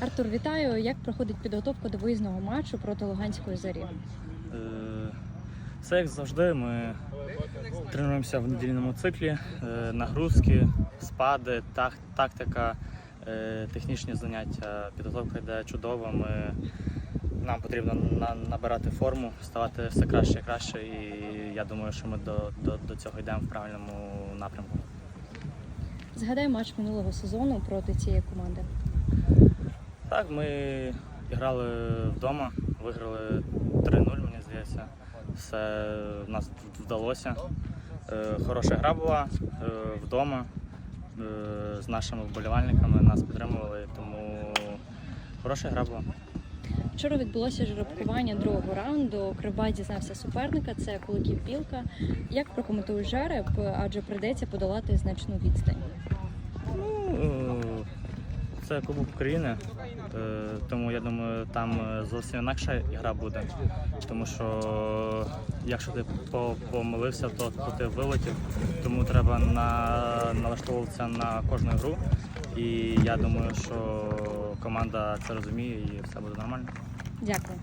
Артур, вітаю. Як проходить підготовка до виїзного матчу проти Луганської зорі? Е, Все як завжди. Ми тренуємося в недільному циклі. Е, Нагрузки, спади, тактика, е, технічні заняття. Підготовка йде чудово. Ми, нам потрібно набирати форму, ставати все краще і краще. І я думаю, що ми до, до, до цього йдемо в правильному напрямку. Згадай матч минулого сезону проти цієї команди. Так, ми грали вдома, виграли 3-0, мені здається. Все в нас вдалося. Е, Хороша гра була е, вдома е, з нашими вболівальниками, нас підтримували, тому хороша гра була. Вчора відбулося жеребкування другого раунду. Кривбас дізнався суперника. Це Куликів Білка. Як прокоментуєш жереб, адже прийдеться подолати значну відстань? Це Кубок України, е, тому я думаю, там е, зовсім інакша гра буде. Тому що якщо ти помилився, то ти вилетів. Тому треба на, налаштовуватися на кожну гру. І я думаю, що команда це розуміє і все буде нормально. Дякую.